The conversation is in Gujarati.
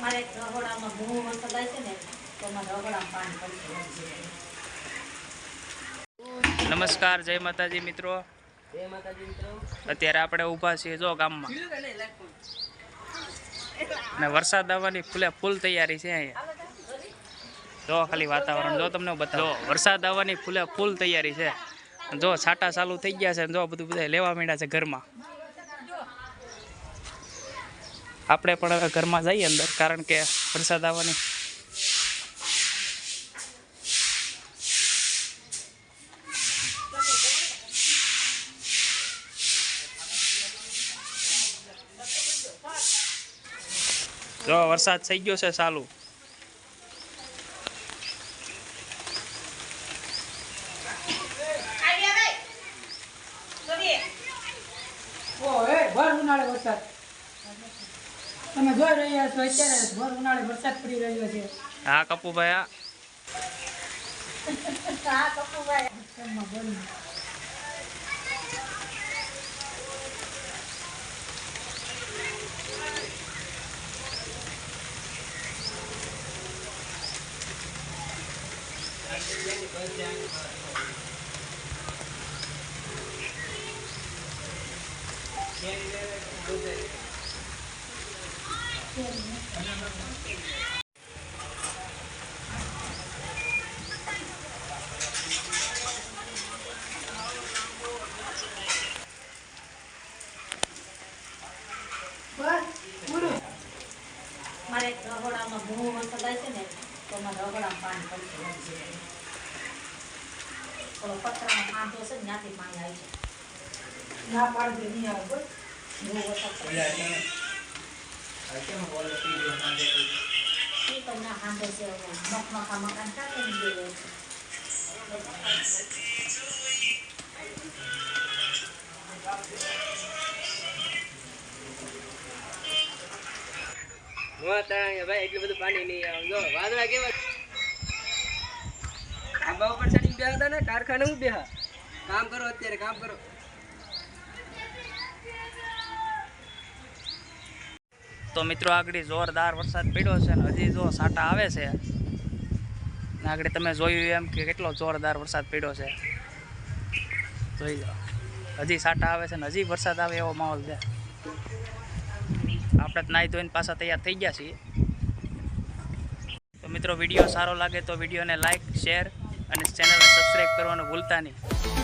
મારે રહોડામાં બહુ વરસાદ આવે છે ને તો મારા રહોડામાં પાણી પડી નમસ્કાર જય માતાજી મિત્રો. જય માતાજી મિત્રો. અત્યારે આપણે ઊભા છીએ જો ગામમાં. અને વરસાદ આવવાની ફૂલે ફૂલ તૈયારી છે અહીંયા. જો ખાલી વાતાવરણ જો તમને બતાવો. વરસાદ આવવાની ફૂલે ફૂલ તૈયારી છે. જો છાટા ચાલુ થઈ ગયા છે ને જો બધું બધા લેવા માંડ્યા છે ઘરમાં. આપણે પણ ઘરમાં જઈએ અંદર, કારણ કે વરસાદ આવવાની. જો, વરસાદ થઈ ગયો છે ચાલુ. ઓહે ભર ઉનાળે વરસાદ. તમે જોઈ રહ્યા છો અત્યારે ભર ઉનાળે વરસાદ પડી રહ્યો છે. હા કપુભાઈ આ હા કપુભાઈ પૂરું મારે રગડામાં બહુ વરસાદ આવે છે ને તો મારે રગડામાં પાણી પડી જાય. થોડો પતરાનો કાંધો છે ને ત્યાંથી પાણી આવી જાય. ના પાડજે નહીં આવે બસ બહુ છે ભાઈ એટલું બધું પાણી નહીં આવે જો વાદળા કેવા ઉપર ચડીને બેહા હતા ને, કારખાને હું બેહા કામ કરો અત્યારે, કામ કરો. તો મિત્રો આગળ જોરદાર વરસાદ પડ્યો છે ને હજી જો સાટા આવે છે. ને આગળ તમે જોયું એમ કે કેટલો જોરદાર વરસાદ પડ્યો છે. જોઈ લો. હજી સાટા આવે છે ને હજી વરસાદ આવે એવો માહોલ છે. આપણે નાહી ધોઈને પાછા તૈયાર થઈ ગયા છીએ. તો મિત્રો વીડિયો સારો લાગે તો વિડીયોને લાઈક શેર અને ચેનલને સબસ્ક્રાઈબ કરવાનું ભૂલતા નહીં.